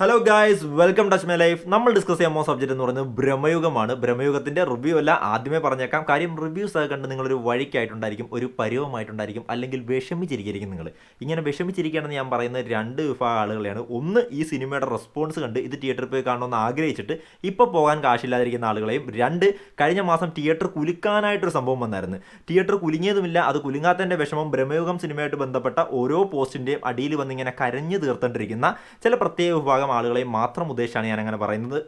Hello guys welcome touch my life നമ്മൾ discuss ചെയ്യാൻ പോകുന്ന സബ്ജക്റ്റ് എന്ന് പറയുന്നത് ബ്രഹ്മയുഗമാണ്. ബ്രഹ്മയുഗത്തിന്റെ റിവ്യൂ അല്ല ആദ്യമേ പറഞ്ഞേക്കാം. കാര്യം റിവ്യൂസ് ഒക്കെ കണ്ട് നിങ്ങളൊരു വഴിക്കായിട്ടുണ്ടായിരിക്കും ഒരു പരിവമായിട്ടുണ്ടായിരിക്കും അല്ലെങ്കിൽ വിഷമിച്ചിരിക്കും നിങ്ങൾ. ഇങ്ങനെ വിഷമിച്ചിരിക്കുകയാണെന്ന് ഞാൻ പറയുന്ന രണ്ട് വിഭാഗം ആളുകളെയാണ്. ഒന്ന് ഈ സിനിമയുടെ റെസ്പോൺസ് കണ്ട് ഇത് തിയേറ്ററിൽ പോയി കാണണമെന്ന് ആഗ്രഹിച്ചിട്ട് ഇപ്പോൾ പോകാൻ കാശില്ലാതിരിക്കുന്ന ആളുകളെയും രണ്ട് കഴിഞ്ഞ മാസം തിയേറ്റർ കുലുക്കാനായിട്ടൊരു സംഭവം വന്നായിരുന്നു. തിയേറ്റർ കുലുങ്ങിയതുമില്ല അത് കുലുങ്ങാത്തതിന്റെ വിഷമം ബ്രഹ്മയുഗം സിനിമയായിട്ട് ബന്ധപ്പെട്ട ഓരോ പോസ്റ്റിന്റെയും അടിയിൽ വന്ന് ഇങ്ങനെ കരഞ്ഞു തീർത്തോണ്ടിരിക്കുന്ന ചില പ്രത്യേക വിഭാഗം ആളുകളെയും മാത്രം ഉദ്ദേശിച്ചാണ് ഞാൻ അങ്ങനെ പറയുന്നത്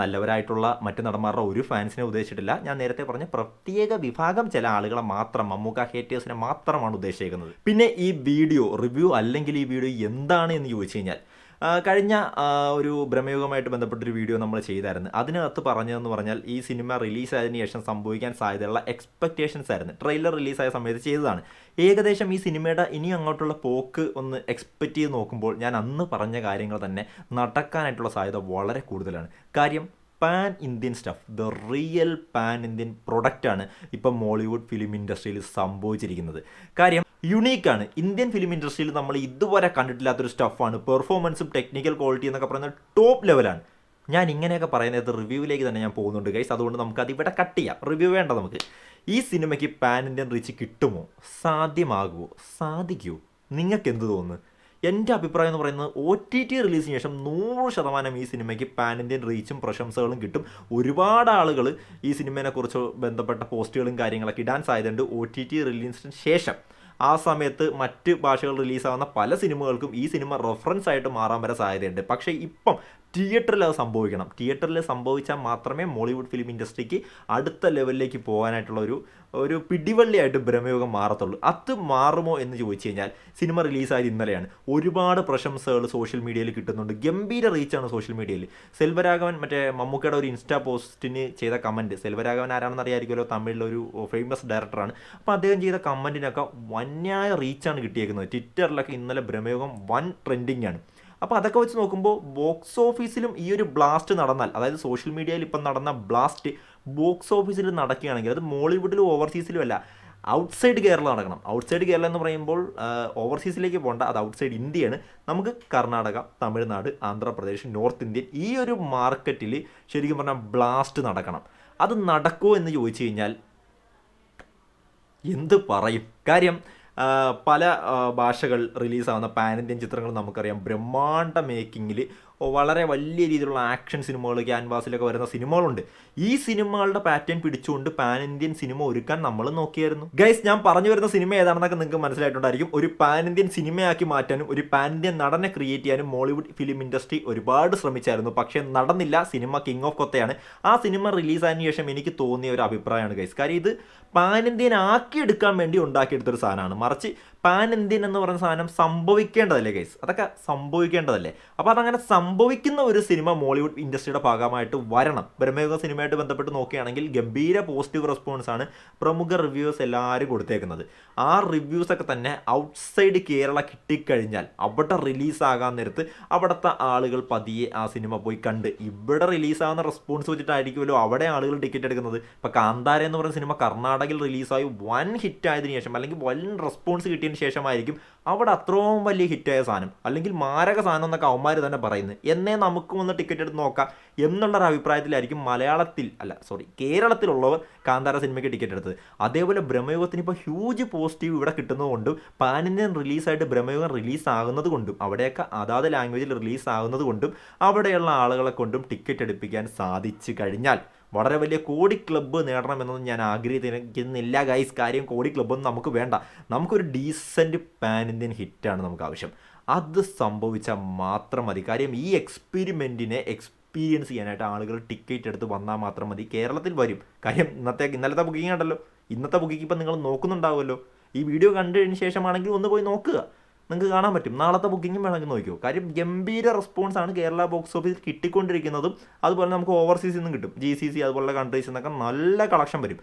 നല്ലവരായിട്ടുള്ള മറ്റു നടന്മാരുടെ ഒരു ഫാൻസിനെ ഉദ്ദേശിച്ചിട്ടില്ല. ഞാൻ നേരത്തെ പറഞ്ഞ പ്രത്യേക വിഭാഗം ചില ആളുകളെ മാത്രം മമ്മൂക്ക ഹേറ്റേഴ്സിനെ മാത്രമാണ് ഉദ്ദേശിക്കുന്നത് പിന്നെ ഈ വീഡിയോ റിവ്യൂ അല്ലെങ്കിൽ ഈ വീഡിയോ എന്താണ് എന്ന് ചോദിച്ചു കഴിഞ്ഞാൽ കഴിഞ്ഞ ഒരു ബ്രഹ്മയുഗമായിട്ട് ബന്ധപ്പെട്ടൊരു വീഡിയോ നമ്മൾ ചെയ്തായിരുന്നു. അതിനകത്ത് പറഞ്ഞതെന്ന് പറഞ്ഞാൽ ഈ സിനിമ റിലീസായതിനു ശേഷം സംഭവിക്കാൻ സാധ്യതയുള്ള എക്സ്പെക്റ്റേഷൻസ് ആയിരുന്നു. ട്രെയിലർ റിലീസായ സമയത്ത് ചെയ്തതാണ്. ഏകദേശം ഈ സിനിമയുടെ ഇനി അങ്ങോട്ടുള്ള പോക്ക് ഒന്ന് എക്സ്പെക്റ്റ് ചെയ്ത് നോക്കുമ്പോൾ ഞാൻ അന്ന് പറഞ്ഞ കാര്യങ്ങൾ തന്നെ നടക്കാനായിട്ടുള്ള സാധ്യത വളരെ കൂടുതലാണ്. കാര്യം pan Indian stuff the real pan Indian പ്രൊഡക്റ്റാണ് ഇപ്പം മോളിവുഡ് ഫിലിം ഇൻഡസ്ട്രിയിൽ സംഭവിച്ചിരിക്കുന്നത്. കാര്യം യുണീക്കാണ് ഇന്ത്യൻ ഫിലിം ഇൻഡസ്ട്രിയിൽ നമ്മൾ ഇതുവരെ കണ്ടിട്ടില്ലാത്തൊരു സ്റ്റഫാണ് പെർഫോമൻസും ടെക്നിക്കൽ ക്വാളിറ്റി എന്നൊക്കെ പറയുന്നത് ടോപ്പ് ലെവലാണ് ഞാൻ ഇങ്ങനെയൊക്കെ പറയുന്നത് റിവ്യൂവിലേക്ക് തന്നെ ഞാൻ പോകുന്നുണ്ട് ഗൈസ് അതുകൊണ്ട് നമുക്ക് അത് ഇവിടെ കട്ട് ചെയ്യാം. റിവ്യൂ വേണ്ട നമുക്ക്. ഈ സിനിമയ്ക്ക് പാൻ ഇന്ത്യൻ റീച്ച് കിട്ടുമോ? സാധ്യമാകുമോ? സാധിക്കുമോ നിങ്ങൾക്ക് എന്ത് തോന്നുന്നു? എന്റെ അഭിപ്രായം എന്ന് പറയുന്നത് ഒ ടി ടി റിലീസിന് ശേഷം നൂറ് ശതമാനം ഈ സിനിമയ്ക്ക് പാൻ ഇന്ത്യൻ റീച്ചും പ്രശംസകളും കിട്ടും. ഒരുപാട് ആളുകൾ ഈ സിനിമയെക്കുറിച്ച് ബന്ധപ്പെട്ട പോസ്റ്റുകളും കാര്യങ്ങളൊക്കെ ഇടാൻ സാധ്യതയുണ്ട് ഒ ടി ടി റിലീസിന് ശേഷം. ആ സമയത്ത് മറ്റ് ഭാഷകൾ റിലീസാവുന്ന പല സിനിമകൾക്കും ഈ സിനിമ റെഫറൻസ് ആയിട്ട് മാറാൻ വരെ സാധ്യതയുണ്ട്. പക്ഷേ ഇപ്പം തിയേറ്ററിൽ അത് സംഭവിക്കണം. തിയേറ്ററിൽ സംഭവിച്ചാൽ മാത്രമേ മോളിവുഡ് ഫിലിം ഇൻഡസ്ട്രിക്ക് അടുത്ത ലെവലിലേക്ക് പോകാനായിട്ടുള്ള ഒരു ഒരു പിടിവള്ളിയായിട്ട് ഭ്രമയോഗം മാറത്തുള്ളൂ. അത് മാറുമോ എന്ന് ചോദിച്ചു കഴിഞ്ഞാൽ സിനിമ റിലീസായത് ഇന്നലെയാണ്. ഒരുപാട് പ്രശംസകൾ സോഷ്യൽ മീഡിയയിൽ കിട്ടുന്നുണ്ട്. ഗംഭീര റീച്ചാണ് സോഷ്യൽ മീഡിയയിൽ. സെൽവരാഘവൻ മറ്റേ മമ്മൂക്കയുടെ ഒരു ഇൻസ്റ്റാ പോസ്റ്റിന് ചെയ്ത കമന്റ് സെൽവരാഘവൻ ആരാണെന്ന് അറിയാമായിരിക്കുമല്ലോ തമിഴിലൊരു ഫേമസ് ഡയറക്ടറാണ് അപ്പോൾ അദ്ദേഹം ചെയ്ത കമന്റിനൊക്കെ വന്യായ റീച്ചാണ് കിട്ടിയേക്കുന്നത്. ട്വിറ്ററിലൊക്കെ ഇന്നലെ ഭ്രമയോഗം വൻ ട്രെൻഡിങ് ആണ്. അപ്പോൾ അതൊക്കെ വെച്ച് നോക്കുമ്പോൾ ബോക്സ് ഓഫീസിലും ഈ ഒരു ബ്ലാസ്റ്റ് നടന്നാൽ അതായത് സോഷ്യൽ മീഡിയയിൽ ഇപ്പം നടന്ന ബ്ലാസ്റ്റ് ബോക്സ് ഓഫീസിൽ നടക്കുകയാണെങ്കിൽ അത് മോളിവുഡിലും ഓവർസീസിലും അല്ല ഔട്ട്സൈഡ് കേരള നടക്കണം. ഔട്ട്സൈഡ് കേരള എന്ന് പറയുമ്പോൾ ഓവർസീസിലേക്ക് പോകണ്ട അത് ഔട്ട്സൈഡ് ഇന്ത്യയാണ്. നമുക്ക് കർണാടക തമിഴ്നാട് ആന്ധ്രാപ്രദേശ് നോർത്ത് ഇന്ത്യൻ ഈ ഒരു മാർക്കറ്റിൽ ശരിക്കും പറഞ്ഞാൽ ബ്ലാസ്റ്റ് നടക്കണം. അത് നടക്കുമോ എന്ന് ചോദിച്ചു കഴിഞ്ഞാൽ എന്ത് പറയും? കാര്യം പല ഭാഷകൾ റിലീസാവുന്ന പാൻ ഇന്ത്യൻ ചിത്രങ്ങൾ നമുക്കറിയാം. ബ്രഹ്മാണ്ട മേക്കിങ്ങിൽ വളരെ വലിയ രീതിയിലുള്ള ആക്ഷൻ സിനിമകൾ ക്യാൻവാസിലൊക്കെ വരുന്ന സിനിമകളുണ്ട്. ഈ സിനിമകളുടെ പാറ്റേൺ പിടിച്ചുകൊണ്ട് പാൻ ഇന്ത്യൻ സിനിമ ഒരുക്കാൻ നമ്മൾ നോക്കിയായിരുന്നു. ഗൈസ് ഞാൻ പറഞ്ഞു വരുന്ന സിനിമ ഏതാണെന്നൊക്കെ നിങ്ങൾക്ക് മനസ്സിലായിട്ടുണ്ടായിരിക്കും. ഒരു പാൻ ഇന്ത്യൻ സിനിമയാക്കി മാറ്റാനും ഒരു പാൻ ഇന്ത്യൻ നടനെ ക്രിയേറ്റ് ചെയ്യാനും മോളിവുഡ് ഫിലിം ഇൻഡസ്ട്രി ഒരുപാട് ശ്രമിച്ചായിരുന്നു. പക്ഷേ നടന്നില്ല. സിനിമ കിങ് ഓഫ് കൊത്തയാണ് ആ സിനിമ റിലീസായതിനു ശേഷം എനിക്ക് തോന്നിയ ഒരു അഭിപ്രായമാണ് ഗൈസ് കാര്യം ഇത് പാൻ ഇന്ത്യൻ ആക്കിയെടുക്കാൻ വേണ്ടി ഉണ്ടാക്കിയെടുത്തൊരു സാധനമാണ്. മറിച്ച് പാൻ ഇന്ത്യൻ എന്ന് പറയുന്ന സാധനം സംഭവിക്കേണ്ടതല്ലേ ഗൈസ് അതൊക്കെ സംഭവിക്കേണ്ടതല്ലേ? അപ്പോൾ അതങ്ങനെ സംഭവിക്കുന്ന ഒരു സിനിമ മോളിവുഡ് ഇൻഡസ്ട്രിയുടെ ഭാഗമായിട്ട് വരണം. ബ്രഹ്മയുഗ സിനിമയായിട്ട് ബന്ധപ്പെട്ട് നോക്കുകയാണെങ്കിൽ ഗംഭീര പോസിറ്റീവ് റെസ്പോൺസ് ആണ് പ്രമുഖ റിവ്യൂസ് എല്ലാവരും കൊടുത്തേക്കുന്നത്. ആ റിവ്യൂസ് ഒക്കെ തന്നെ ഔട്ട്സൈഡ് കേരള കിട്ടിക്കഴിഞ്ഞാൽ അവിടെ റിലീസാകാൻ നേരത്ത് അവിടുത്തെ ആളുകൾ പതിയെ ആ സിനിമ പോയി കണ്ട്. ഇവിടെ റിലീസാകുന്ന റെസ്പോൺസ് വെച്ചിട്ടായിരിക്കുമല്ലോ അവിടെ ആളുകൾ ടിക്കറ്റ് എടുക്കുന്നത്. ഇപ്പോൾ കാന്താര എന്ന് പറയുന്ന സിനിമ കർണാടകയിൽ റിലീസായി വൻ ഹിറ്റ് ആയതിനു ശേഷം അല്ലെങ്കിൽ വൻ റെസ്പോൺസ് കിട്ടിയതിന് ശേഷമായിരിക്കും അവിടെ അത്രയും വലിയ ഹിറ്റായ സാധനം. അല്ലെങ്കിൽ മാരക സാധനം എന്നൊക്കെ അവന്മാർ തന്നെ പറയുന്നത്. എന്നേ നമുക്കും ഒന്ന് ടിക്കറ്റ് എടുത്ത് നോക്കാം എന്നുള്ളൊരു അഭിപ്രായത്തിലായിരിക്കും മലയാളത്തിൽ അല്ല സോറി കേരളത്തിലുള്ളവർ കാന്താര സിനിമയ്ക്ക് ടിക്കറ്റ് എടുത്തത്. അതേപോലെ ബ്രഹ്മയുഗത്തിന് ഇപ്പോൾ ഹ്യൂജ് പോസിറ്റീവ് ഇവിടെ കിട്ടുന്നതുകൊണ്ടും പാൻ ഇന്ത്യൻ റിലീസായിട്ട് ബ്രഹ്മയുഗം റിലീസ് ആകുന്നത് കൊണ്ടും അവിടെയൊക്കെ അതാത് ലാംഗ്വേജിൽ റിലീസ് ആകുന്നത് കൊണ്ടും അവിടെയുള്ള ആളുകളെ കൊണ്ടും ടിക്കറ്റ് എടുപ്പിക്കാൻ സാധിച്ചു കഴിഞ്ഞാൽ വളരെ വലിയ കോടി ക്ലബ്ബ് നേടണമെന്നൊന്നും ഞാൻ ആഗ്രഹിക്കുന്നില്ല ഗൈസ് കാര്യം കോടി ക്ലബ്ബൊന്നും നമുക്ക് വേണ്ട. നമുക്കൊരു ഡീസന്റ് പാൻ ഇന്ത്യൻ ഹിറ്റാണ് നമുക്ക് ആവശ്യം. അത് സംഭവിച്ചാൽ മാത്രം മതി. കാര്യം ഈ എക്സ്പെരിമെന്റിനെ എക്സ്പീരിയൻസ് ചെയ്യാനായിട്ട് ആളുകൾ ടിക്കറ്റ് എടുത്ത് വന്നാൽ മാത്രം മതി. കേരളത്തിൽ വരും. കാര്യം ഇന്നത്തെ ഇന്നലത്തെ ബുക്കിംഗ് ഉണ്ടല്ലോ. ഇന്നത്തെ ബുക്കിംഗ് ഇപ്പം നിങ്ങൾ നോക്കുന്നുണ്ടാവുമല്ലോ. ഈ വീഡിയോ കണ്ടതിന് ശേഷമാണെങ്കിൽ ഒന്ന് പോയി നോക്കുക. നിങ്ങൾക്ക് കാണാൻ പറ്റും. നാളത്തെ ബുക്കിങ്ങും വേണമെങ്കിൽ നോക്കിയോ. കാര്യം ഗംഭീര റെസ്പോൺസ് ആണ് കേരള ബോക്സ് ഓഫീസിൽ കിട്ടിക്കൊണ്ടിരിക്കുന്നതും. അതുപോലെ നമുക്ക് ഓവർസീസിൽ നിന്നും കിട്ടും. ജി സി സി അതുപോലുള്ള കൺട്രീസിൽ നിന്നൊക്കെ നല്ല കളക്ഷൻ വരും.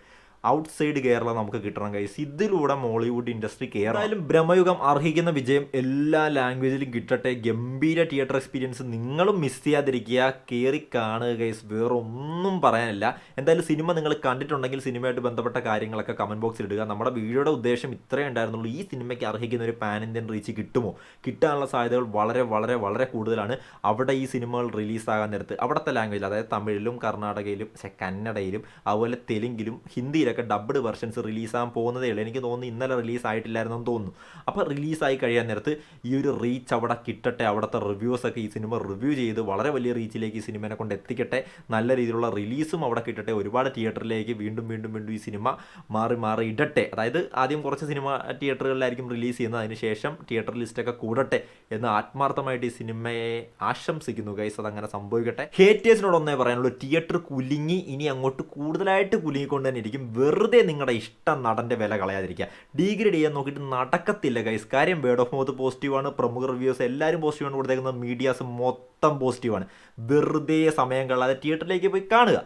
ഔട്ട്സൈഡ് കേരള നമുക്ക് കിട്ടണം കൈസ് ഇതിലൂടെ മോളിവുഡ് ഇൻഡസ്ട്രി കേരളായാലും ബ്രഹ്മയുഗം അർഹിക്കുന്ന വിജയം എല്ലാ ലാംഗ്വേജിലും കിട്ടട്ടെ. ഗംഭീര തിയേറ്റർ എക്സ്പീരിയൻസ് നിങ്ങളും മിസ് ചെയ്യാതിരിക്കുക. കയറി കാണുക കൈസ് വേറെ ഒന്നും പറയാനില്ല. എന്തായാലും സിനിമ നിങ്ങൾ കണ്ടിട്ടുണ്ടെങ്കിൽ സിനിമയായിട്ട് ബന്ധപ്പെട്ട കാര്യങ്ങളൊക്കെ കമന്റ് ബോക്സിൽ ഇടുക. നമ്മുടെ വീഡിയോയുടെ ഉദ്ദേശം ഇത്രയേ ഉണ്ടായിരുന്നുള്ളൂ. ഈ സിനിമയ്ക്ക് അർഹിക്കുന്ന ഒരു പാൻ ഇന്ത്യൻ റീച്ച് കിട്ടുമോ? കിട്ടാനുള്ള സാധ്യതകൾ വളരെ വളരെ വളരെ കൂടുതലാണ്. അവിടെ ഈ സിനിമകൾ റിലീസാകാൻ നേരത്ത്. അവിടുത്തെ ലാംഗ്വേജിൽ അതായത് തമിഴിലും കർണാടകയിലും പക്ഷേ കന്നഡയിലും അതുപോലെ തെലുങ്കിലും ഹിന്ദിയിലൊക്കെ ഡബ്ഡ് വെർഷൻസ് റിലീസാകാൻ പോകുന്നതേ ഉള്ളൂ. എനിക്ക് തോന്നുന്നു ഇന്നലെ റിലീസ് ആയിട്ടില്ലായിരുന്നെന്ന് തോന്നുന്നു. അപ്പോൾ റിലീസായി കഴിയാൻ നേരത്ത് ഈ ഒരു റീച്ച് അവിടെ കിട്ടട്ടെ അവിടുത്തെ റിവ്യൂസൊക്കെ ഈ സിനിമ റിവ്യൂ ചെയ്ത് വളരെ വലിയ റീച്ചിലേക്ക് ഈ സിനിമനെ കൊണ്ട് എത്തിക്കട്ടെ. നല്ല രീതിയിലുള്ള റിലീസും അവിടെ കിട്ടട്ടെ. ഒരുപാട് തിയേറ്ററിലേക്ക് വീണ്ടും വീണ്ടും വീണ്ടും ഈ സിനിമ മാറി മാറി ഇടട്ടെ. അതായത് ആദ്യം കുറച്ച് സിനിമ തിയേറ്ററുകളിലായിരിക്കും റിലീസ് ചെയ്യുന്നത്. അതിനുശേഷം തിയേറ്റർ ലിസ്റ്റൊക്കെ കൂടട്ടെ എന്ന് ആത്മാർത്ഥമായിട്ട് ഈ സിനിമയെ ആശംസിക്കുന്നു. ഗൈസ് അതങ്ങനെ സംഭവിക്കട്ടെ. ഹേറ്റേഴ്സിനോട് ഒന്നേ പറയാനുള്ളൂ. തിയേറ്റർ കുലുങ്ങി ഇനി അങ്ങോട്ട് കൂടുതലായിട്ട് കുലുങ്ങിക്കൊണ്ട് തന്നെ ഇരിക്കും. വെറുതെ നിങ്ങളുടെ ഇഷ്ടം നടന്റെ വില കളയാതിരിക്കുക. ഡീഗ്രേഡ് ചെയ്യാൻ നോക്കിയിട്ട് നടക്കത്തില്ല ഗൈസ് കാര്യം വേർഡ് ഓഫ് മൗത്ത് പോസിറ്റീവാണ് പ്രമുഖ റിവ്യൂസ് എല്ലാവരും പോസിറ്റീവാണ് കൊടുത്തേക്കുന്ന മീഡിയാസ് മൊത്തം പോസിറ്റീവാണ് വെറുതെ സമയം കളയാതെ തിയേറ്ററിലേക്ക് പോയി കാണുക.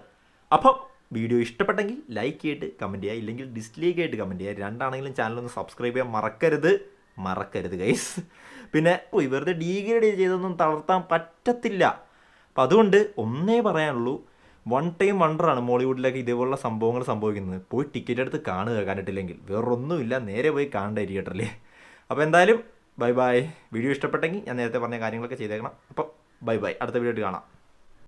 അപ്പം വീഡിയോ ഇഷ്ടപ്പെട്ടെങ്കിൽ ലൈക്ക് ചെയ്തിട്ട് കമന്റ് ചെയ്യുക ഇല്ലെങ്കിൽ ഡിസ്ലൈക്ക് ആയിട്ട് കമന്റ് ചെയ്യുക. രണ്ടാണെങ്കിലും ചാനൽ ഒന്ന് സബ്സ്ക്രൈബ് ചെയ്യാൻ മറക്കരുത്. മറക്കരുത് ഗൈസ് പിന്നെ ഓ വെറുതെ ഡീഗ്രേഡ് ചെയ്തൊന്നും തളർത്താൻ പറ്റത്തില്ല. അപ്പം അതുകൊണ്ട് ഒന്നേ പറയാനുള്ളൂ വൺ ടൈം വണ്ടറാണ് മോളിവുഡിലൊക്കെ ഇതേപോലുള്ള സംഭവങ്ങൾ സംഭവിക്കുന്നത്. പോയി ടിക്കറ്റ് എടുത്ത് കാണുക കണ്ടിട്ടില്ലെങ്കിൽ. വേറൊന്നുമില്ല നേരെ പോയി കാണേണ്ട തിയേറ്ററിൽ അപ്പോൾ എന്തായാലും ബൈ ബൈ വീഡിയോ ഇഷ്ടപ്പെട്ടെങ്കിൽ ഞാൻ നേരത്തെ പറഞ്ഞ കാര്യങ്ങളൊക്കെ ചെയ്തേക്കണം. അപ്പം ബൈ ബൈ അടുത്ത വീഡിയോ കാണാം.